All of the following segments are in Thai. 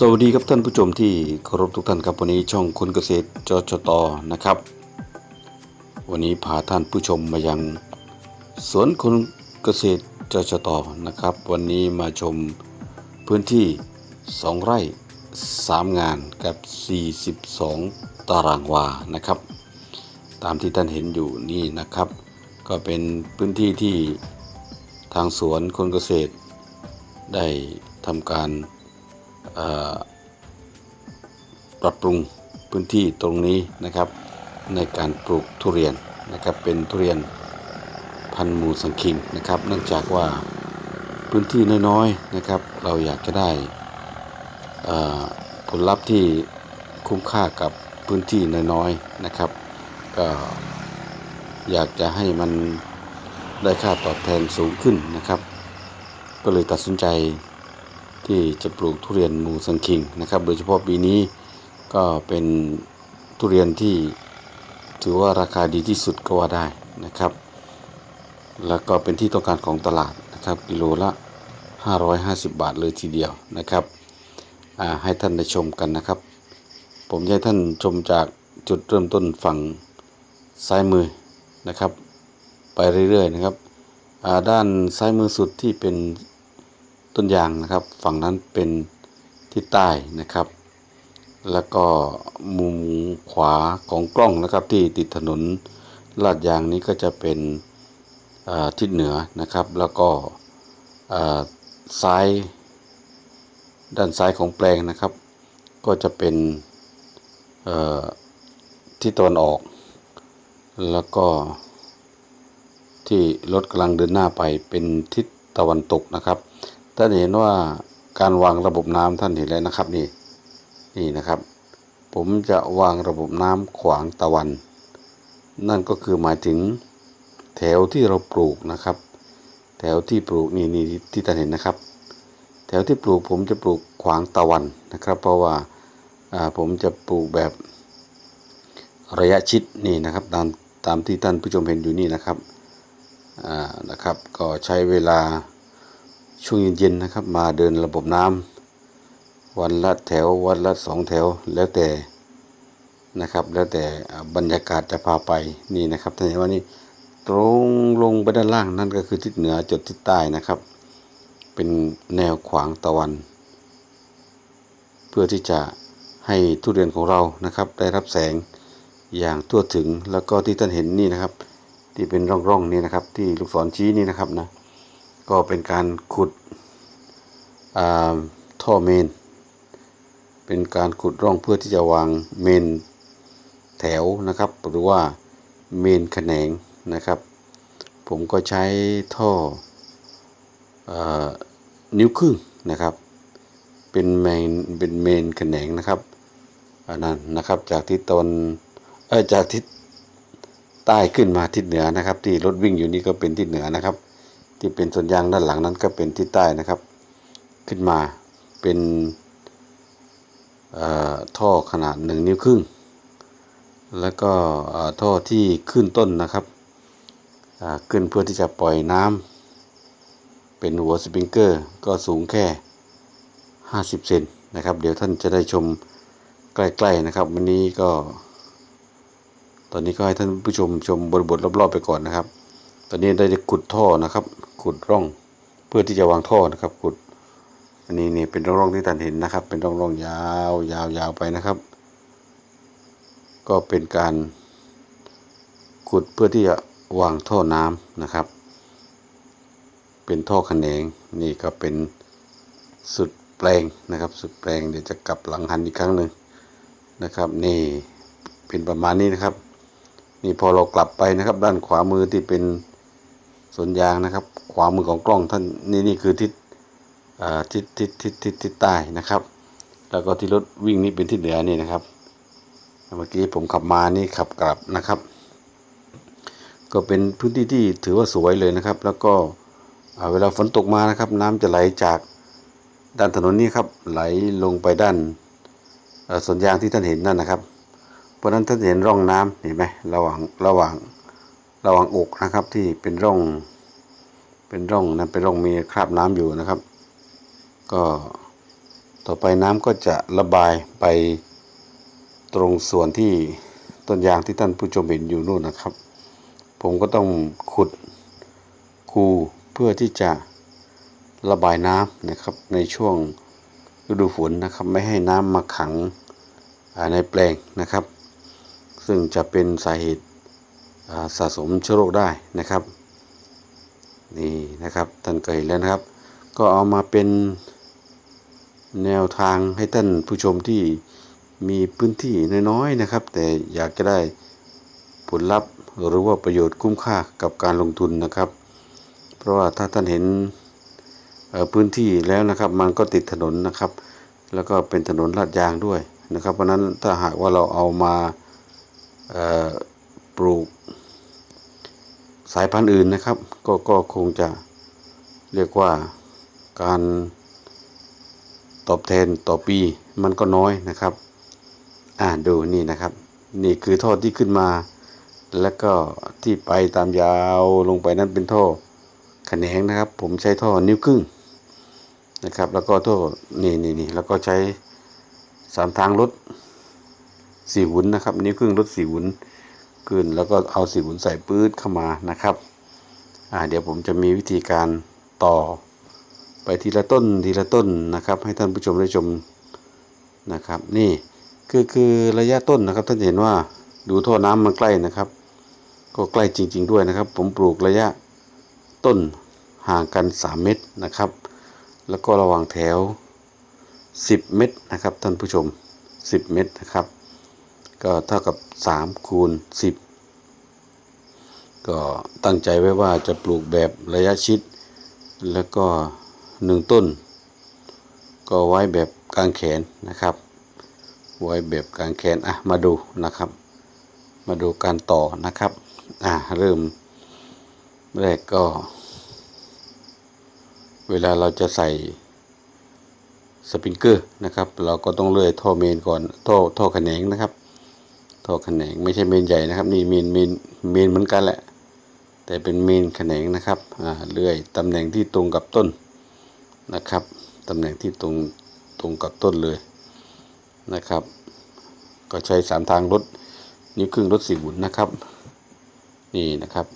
สวัสดีครับท่านผู้ชมที่เคารพทุกท่านครับวันนี้ช่องคนเกษตรจชตนะครับ วันนี้พาท่านผู้ชมมายังสวนคนเกษตรจชตนะครับ วันนี้มาชมพื้นที่ 2 ไร่ 3 งานกับ 42 ตารางวานะครับ ตามที่ท่านเห็นอยู่นี่นะครับ ก็เป็นพื้นที่ที่ทางสวนคนเกษตร ได้ทำการ ปรับปรุงพื้นที่ตรงนี้นะครับในการปลูกทุเรียนนะครับเป็นทุเรียนพันธุ์มูสังคิงนะครับ เนื่องจากว่าพื้นที่น้อยๆนะครับ เราอยากจะได้ผลลัพธ์ที่คุ้มค่ากับพื้นที่น้อยๆนะครับ ก็อยากจะให้มันได้ค่าตอบแทนสูงขึ้นนะครับ ก็เลยตัดสินใจ ที่จะปลูกทุเรียนมูสังคิงนะครับ โดยเฉพาะปีนี้ก็เป็นทุเรียนที่ถือว่าราคาดีที่สุดก็ว่าได้นะครับ แล้วก็เป็นที่ต้องการของตลาดนะครับกิโลละ 550 บาทเลยทีเดียวนะครับอ่าให้ท่านได้ชมกันนะครับ ผมให้ท่านชมจากจุดเริ่มต้นฝั่งซ้ายมือนะครับ ไปเรื่อยๆนะครับอ่าด้านซ้ายมือสุดที่เป็น ต้นยางนะครับ ฝั่งนั้นเป็นทิศใต้นะครับ แล้วก็มุมขวาของกล้องนะครับ ที่ติดถนนลาดยางนี้ก็จะเป็นทิศเหนือนะครับ แล้วก็ซ้ายด้านซ้ายของแปลงนะครับ ก็จะเป็นเอ่อทิศตะวันออก แล้วก็ที่รถกำลังเดินหน้าไปเป็นทิศตะวันตกนะครับ ท่านเห็นว่าการวางระบบน้ำท่านเห็นแล้วนะครับนี่นี่นะครับ ผมจะวางระบบน้ำขวางตะวัน นั่นก็คือหมายถึงแถวที่เราปลูกนะครับ แถวที่ปลูกนี่นี่ที่ท่านเห็นนะครับ แถวที่ปลูกผมจะปลูกขวางตะวันนะครับ เพราะว่าผมจะปลูกแบบระยะชิดนี่นะครับตามตามที่ท่านผู้ชมเห็นอยู่นี่นะครับนะครับ ก็ใช้เวลา ช่วงเย็นๆนะครับ มาเดินระบบน้ำวันละแถววันละสองแถวแล้วแต่นะครับ แล้วแต่บรรยากาศจะพาไปนี่นะครับท่านเห็นว่านี่ตรงลงไปด้านล่างนั่นก็คือทิศเหนือจดทิศใต้นะครับ เป็นแนวขวางตะวัน เพื่อที่จะให้ทุเรียนของเรานะครับ ได้รับแสงอย่างทั่วถึงแล้วก็ที่ท่านเห็นนี่นะครับ ที่เป็นร่องๆนี่นะครับ ที่ลูกศรชี้นี่นะครับนะ ก็เป็นการขุดท่อเมน เป็นการขุดร่องเพื่อที่จะวางเมนแถวนะครับ หรือว่าเมนแขนงนะครับ ผมก็ใช้ท่ออนิ้วครึ่งนะครับ เป็นเมนเป็นเมนแขนงนะครับอันนั้นนะครับจากทิศตนเออจากทิศใต้ขึ้นมาทิศเหนือนะครับ ที่รถวิ่งอยู่นี่ก็เป็นทิศเหนือนะครับ ที่เป็นส่วนยางด้านหลังนั้นก็เป็นทิศใต้นะครับ ขึ้นมาเป็นท่อขนาดหนึ่งนิ้วครึ่ง แล้วก็ท่อที่ขึ้นต้นนะครับขึ้นเพื่อที่จะปล่อยน้ำเป็นหัวสปริงเกอร์ก็สูงแค่ 50 เซนนะครับ เดี๋ยวท่านจะได้ชมใกล้ๆนะครับ วันนี้ก็ ตอนนี้ก็ให้ท่านผู้ชมชมบริบทรอบๆไปก่อนนะครับ ตอนนี้ได้ขุดท่อนะครับ ขุดร่องเพื่อที่จะวางท่อนะครับขุดอันนี้นี่เป็นร่องๆที่ท่านเห็นนะครับ เป็นร่องๆยาวยาวยาวไปนะครับ ก็เป็นการขุดเพื่อที่จะวางท่อน้ำนะครับ เป็นท่อแขนงนี่ก็เป็นสุดแปลงนะครับ สุดแปลงเดี๋ยวจะกลับหลังหันอีกครั้งหนึ่งนะครับ นี่เป็นประมาณนี้นะครับ นี่พอเรากลับไปนะครับ ด้านขวามือที่เป็น สวนยางนะครับ ขวามือของกล้องท่านนี่นี่คือทิศทิศทิศทิศทิศทิศใต้นะครับ แล้วก็ที่รถวิ่งนี่เป็นทิศเหนือนี่นะครับ เมื่อกี้ผมขับมานี่ขับกลับนะครับ ก็เป็นพื้นที่ที่ถือว่าสวยเลยนะครับ แล้วก็เวลาฝนตกมานะครับ น้ำจะไหลจากด้านถนนนี้ครับไหลลงไปด้านเอ่อสวนยางที่ท่านเห็นนั่นนะครับ เพราะฉะนั้นท่านเห็นร่องน้ำเห็นไหมระหว่างระหว่าง ระหว่างอกนะครับที่เป็นร่อง เป็นร่องนั้นเป็นร่องมีคราบน้ำอยู่นะครับ ก็ต่อไปน้ำก็จะระบายไปตรงส่วนที่ต้นยางที่ท่านผู้ชมเห็นอยู่นู่นนะครับ ผมก็ต้องขุดคูเพื่อที่จะระบายน้ำนะครับในช่วงฤดูฝนนะครับไม่ให้น้ำมาขังในแปลงนะครับ ซึ่งจะเป็นสาเหตุ สะสมเชื้อโรคได้นะครับนี่นะครับท่านก็เห็นแล้วนะครับ ก็เอามาเป็นแนวทางให้ท่านผู้ชมที่มีพื้นที่น้อยๆนะครับ แต่อยากจะได้ผลลัพธ์หรือว่าประโยชน์คุ้มค่ากับการลงทุนนะครับ เพราะว่าถ้าท่านเห็นพื้นที่แล้วนะครับ มันก็ติดถนนนะครับ แล้วก็เป็นถนนลาดยางด้วยนะครับ เพราะนั้นถ้าหากว่าเราเอามาเอ่อปลูก สายพันธุ์อื่นนะครับ ก็ก็คงจะเรียกว่าการตอบแทนต่อปีมันก็น้อยนะครับ อ่าดูนี่นะครับ นี่คือท่อที่ขึ้นมา แล้วก็ที่ไปตามยาวลงไปนั้นเป็นท่อแขนงนะครับ ผมใช้ท่อนิ้วครึ่งนะครับ แล้วก็ท่อนี่นี่นี่แล้วก็ใช้สามทางรถสี่หุ่นนะครับ นิ้วครึ่งรถสี่หุ่น ขึ้น แล้วก็เอาสีหุ่นใส่ปื๊ดเข้ามานะครับเดี๋ยวผมจะมีวิธีการต่อไปทีละต้นทีละต้นนะครับ ให้ท่านผู้ชมได้ชมนะครับ นี่คือคือระยะต้นนะครับ ท่านเห็นว่าดูท่อน้ำมันใกล้นะครับ ก็ใกล้จริง ๆ ด้วยนะครับ ผมปลูกระยะต้นห่างกัน 3 เมตรนะครับ แล้วก็ระหว่างแถว 10 เมตรนะครับ ท่านผู้ชม 10 เมตรนะครับ ก็เท่ากับ3คูณ10 ก็ตั้งใจไว้ว่าจะปลูกแบบระยะชิด แล้วก็ 1 ต้น ก็ไว้แบบกลางแขนนะครับ ไว้แบบกลางแขนอะมาดูนะครับ มาดูการต่อนะครับอะเริ่มแรกก็ เวลาเราจะใส่สปริงเกอร์นะครับ เราก็ต้องเลื่อยท่อเมนก่อนท่อท่อแขนงนะครับ ท่อแขนงไม่ใช่เมนใหญ่นะครับ นี่เมนเมนเมนเหมือนกันแหละ แต่เป็นเมนแขนงนะครับอ่าเลื่อยตำแหน่งที่ตรงกับต้นนะครับตำแหน่งที่ตรงตรงกับต้นเลยนะครับ ก็ใช้สามทางรถนิ้วครึ่งรถสี่หุ่นนะครับ นี่นะครับ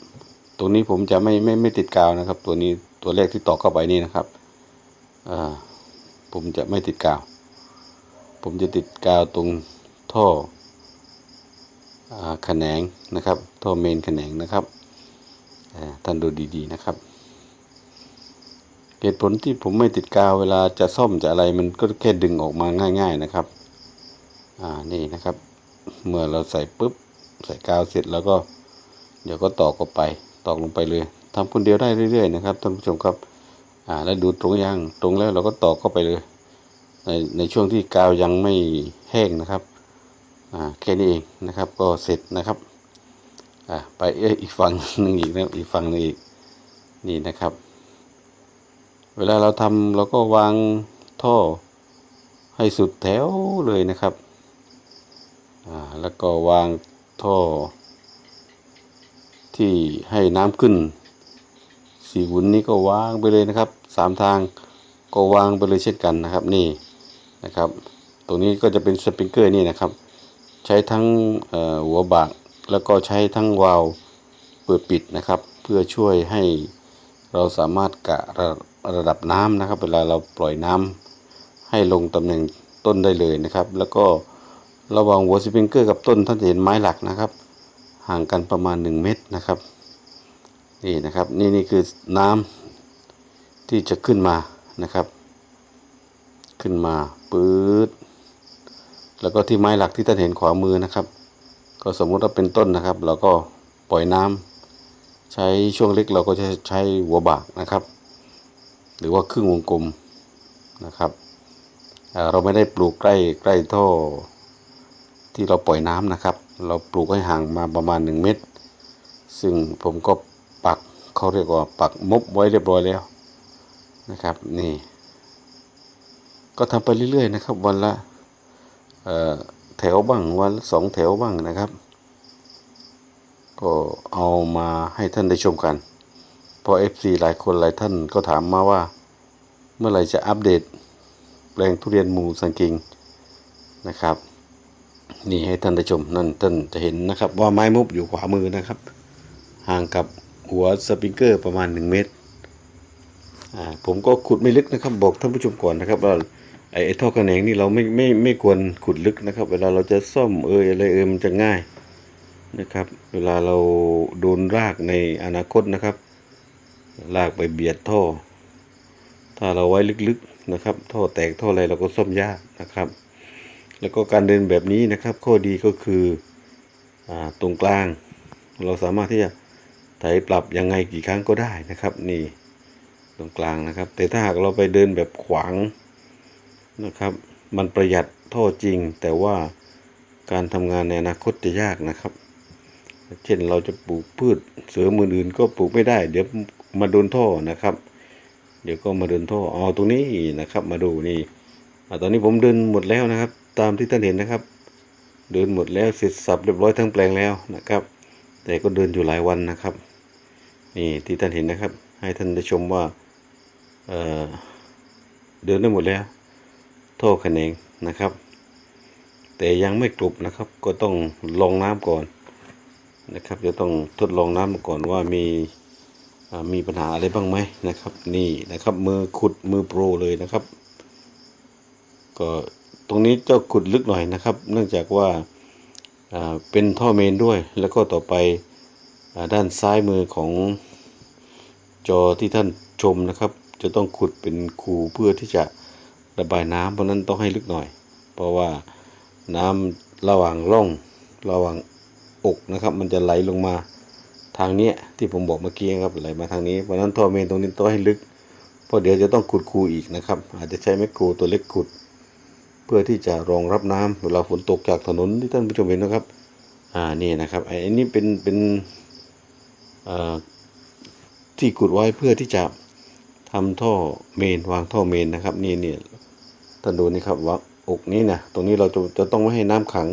ตรงนี้ผมจะไม่ไม่ไม่ติดกาวนะครับ ตัวนี้ตัวแรกที่ต่อเข้าไปนี่นะครับอ่าผมจะไม่ติดกาว ผมจะติดกาวตรงท่อ แขนงนะครับท่อเมนแขนงนะครับท่านดูดีๆนะครับ เหตุผลที่ผมไม่ติดกาวเวลาจะซ่อมจะอะไรมันก็แค่ดึงออกมาง่าย ๆนะครับอ่านี่นะครับ เมื่อเราใส่ปุ๊บใส่กาวเสร็จแล้วก็ เดี๋ยวก็ตอกออกไปตอกลงไปเลยทำคนเดียวได้เรื่อย ๆ นะครับท่านผู้ชมครับอ่าแล้วดูตรงยังตรงแล้วเราก็ตอกเข้าไปเลย ในในช่วงที่กาวยังไม่แห้งนะครับ แค่นี้เองนะครับ ก็เสร็จนะครับไปเอ้ยอีกฝั่งหนึ่งอีกนะอีกฝั่งหนึ่งอีกนี่นะครับ เวลาเราทำเราก็วางท่อให้สุดแถวเลยนะครับแล้วก็วางท่อ ที่ให้น้ำขึ้นสี่หุ่นนี้ก็วางไปเลยนะครับสามทางก็วางไปเลยเช่นกันนะครับนี่นะครับ ตรงนี้ก็จะเป็นสปริงเกอร์นี่นะครับ ใช้ทั้งหัวบากแล้วก็ใช้ทั้งวาล์วเปิดปิดนะครับ เพื่อช่วยให้เราสามารถกะระระดับน้ำนะครับ เวลาเราปล่อยน้ำให้ลงตำแหน่งต้นได้เลยนะครับ แล้วก็ระหว่างหัวสปริงเกอร์กับต้นท่านจะเห็นไม้หลักนะครับ ห่างกันประมาณ 1 เมตรนะครับนี่นะครับนี่นี่คือน้ำที่จะขึ้นมานะครับ ขึ้นมาปื๊ด แล้วก็ที่ไม้หลักที่ท่านเห็นขวามือนะครับ ก็สมมุติว่าเป็นต้นนะครับ เราก็ปล่อยน้ำใช้ช่วงเล็กเราก็จะใช้หัวบากนะครับ หรือว่าครึ่งวงกลมนะครับเราไม่ได้ปลูกใกล้ใกล้ท่อที่เราปล่อยน้ำนะครับ เราปลูกให้ห่างมาประมาณ 1 เมตร ซึ่งผมก็ปักเขาเรียกว่าปักมบไว้เรียบร้อยแล้วนะครับนี่ ก็ทำไปเรื่อยๆนะครับ วันละ แถวบ้างวันสองแถวบ้างนะครับ ก็เอามาให้ท่านได้ชมกันเพราะ FC หลายคนหลายท่านก็ถามมาว่า เมื่อไหร่จะอัปเดตแปลงทุเรียนหมูสังกิงนะครับ นี่ให้ท่านได้ชมนั่นท่านจะเห็นนะครับว่าไม้มุบอยู่ขวามือนะครับ ห่างกับหัวสปริงเกอร์ประมาณ 1 เมตรผมก็ขุดไม่ลึกนะครับ บอกท่านผู้ชมก่อนนะครับว่า ไอ้ไอท่อกระแหนงนี่เราไม่ไม่ไม่ควรขุดลึกนะครับ เวลาเราจะซ่อมเอยอะไรเอยมันจะง่ายนะครับ เวลาเราโดนรากในอนาคตนะครับลากไปเบียดท่อ ถ้าเราไว้ลึกๆนะครับ ท่อแตกท่ออะไรเราก็ซ่อมยากนะครับ แล้วก็การเดินแบบนี้นะครับ ข้อดีก็คืออตรงกลาง เราสามารถที่จะไถปรับยังไงกี่ครั้งก็ได้นะครับ นี่ตรงกลางนะครับ แต่ถ้าหากเราไปเดินแบบขวาง นะครับ มันประหยัดท่อจริง แต่ว่าการทำงานในอนาคตจะยากนะครับ เช่นเราจะปลูกพืชเสริมอื่นๆก็ปลูกไม่ได้ เดี๋ยวมาโดนท่อนะครับ เดี๋ยวก็มาเดินท่อเอาตรงนี้นะครับ มาดูนี่ตอนนี้ผมเดินหมดแล้วนะครับ ตามที่ท่านเห็นนะครับ เดินหมดแล้วเสร็จสับเรียบร้อยทั้งแปลงแล้วนะครับ แต่ก็เดินอยู่หลายวันนะครับ นี่ที่ท่านเห็นนะครับ ให้ท่านได้ชมว่าเเดินได้หมดแล้ว ท่อแขนงนะครับ แต่ยังไม่กรุบนะครับ ก็ต้องลองน้ำก่อนนะครับ จะต้องทดลองน้ำก่อนว่ามีมีปัญหาอะไรบ้างไหมนะครับ นี่นะครับมือขุดมือโปรเลยนะครับ ก็ตรงนี้เจ้าขุดลึกหน่อยนะครับ เนื่องจากว่าเป็นท่อเมนด้วย แล้วก็ต่อไปด้านซ้ายมือของจอที่ท่านชมนะครับ จะต้องขุดเป็นคูเพื่อที่จะ ระบายน้ำเพราะนั้นต้องให้ลึกหน่อย เพราะว่าน้ำระหว่างร่องระหว่างอกนะครับ มันจะไหลลงมาทางนี้ที่ผมบอกเมื่อกี้ครับไหลมาทางนี้เพราะนั้นท่อเมนตรงนี้ต้องให้ลึกเพราะเดี๋ยวจะต้องขุดคูอีกนะครับ อาจจะใช้แมคโครตัวเล็กขุด เพื่อที่จะรองรับน้ำเวลาฝนตกจากถนนที่ท่านผู้ชมเห็นนะครับ อ่านี่นะครับไอ้นนี้เป็นเป็นเอ่อที่ขุดไว้เพื่อที่จะทำท่อเมนวางท่อเมนนะครับ นี่เนี่ย ท่านดูนี่ครับว่าอกนี้นะตรงนี้เราจะจะต้องไม่ให้น้ำขัง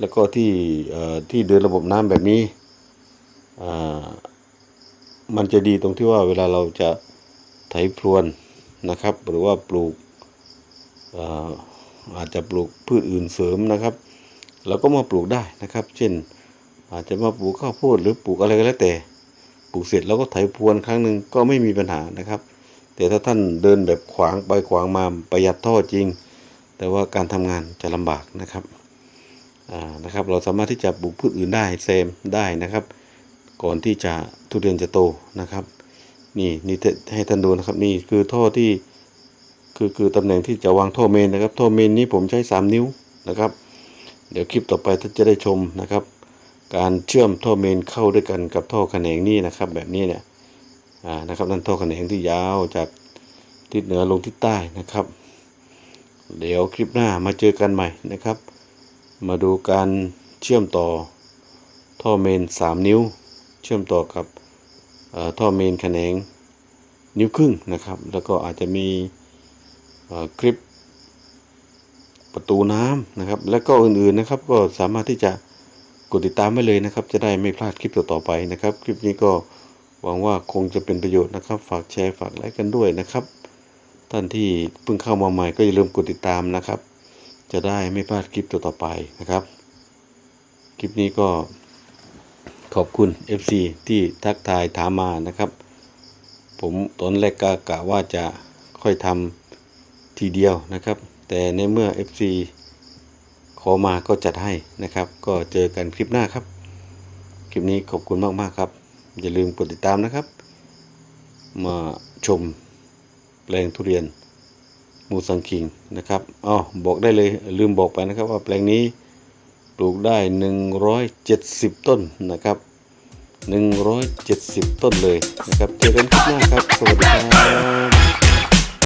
แล้วก็ที่ที่เดินระบบน้ำแบบนี้มันจะดีตรงที่ว่าเวลาเราจะไถพรวนนะครับ หรือว่าปลูกอาอาจจะปลูกพืชอื่นเสริมนะครับเราก็มาปลูกได้นะครับ เช่น อาจจะมาปลูกข้าวโพดหรือปลูกอะไรก็แล้วแต่ ปลูกเสร็จแล้วก็ไถพรวนครั้งหนึ่งก็ไม่มีปัญหานะครับ แต่ถ้าท่านเดินแบบขวางไปขวางมาประหยัดท่อจริง แต่ว่าการทำงานจะลำบากนะครับนะครับ เราสามารถที่จะปลูกพืชอื่นได้เซมได้นะครับ ก่อนที่จะทุเรียนจะโตนะครับ นี่นี่ให้ท่านดูนะครับนี่คือท่อที่คือคือตำแหน่งที่จะวางท่อเมนนะครับท่อเมนนี้ผมใช้ 3 นิ้วนะครับ เดี๋ยวคลิปต่อไปท่านจะได้ชมนะครับ การเชื่อมท่อเมนเข้าด้วยกันกับท่อแขนงนี่นะครับ แบบนี้เนี่ย นะครับนั่นท่อแขนงที่ยาวจากทิศเหนือลงทิศใต้นะครับ เดี๋ยวคลิปหน้ามาเจอกันใหม่นะครับ มาดูการเชื่อมต่อท่อเมน 3 นิ้ว เชื่อมต่อกับท่อเมนแขนงนิ้วครึ่งนะครับ แล้วก็อาจจะมีคลิปประตูน้ำนะครับ แล้วก็อื่นๆนะครับ ก็สามารถที่จะกดติดตามไว้เลยนะครับ จะได้ไม่พลาดคลิปต่อๆไปนะครับ คลิปนี้ก็ หวังว่าคงจะเป็นประโยชน์นะครับ ฝากแชร์ฝากไลค์กันด้วยนะครับ ท่านที่เพิ่งเข้ามาใหม่ก็อย่าลืมกดติดตามนะครับ จะได้ไม่พลาดคลิปต่อๆไปนะครับ คลิปนี้ก็ขอบคุณ FC ที่ทักทายถามมานะครับ ผมตอนแรกก็กะว่าจะค่อยทำทีเดียวนะครับ แต่ในเมื่อ FC ขอมาก็จัดให้นะครับ ก็เจอกันคลิปหน้าครับ คลิปนี้ขอบคุณมากๆครับ อย่าลืมกดติดตามนะครับ มาชมแปลงทุเรียนมูสังคิงนะครับอ๋อบอกได้เลยลืมบอกไปนะครับว่าแปลงนี้ปลูกได้ 170 ต้นนะครับ 170 ต้นเลยนะครับ เจอกันคลิปหน้าครับ สวัสดีครับ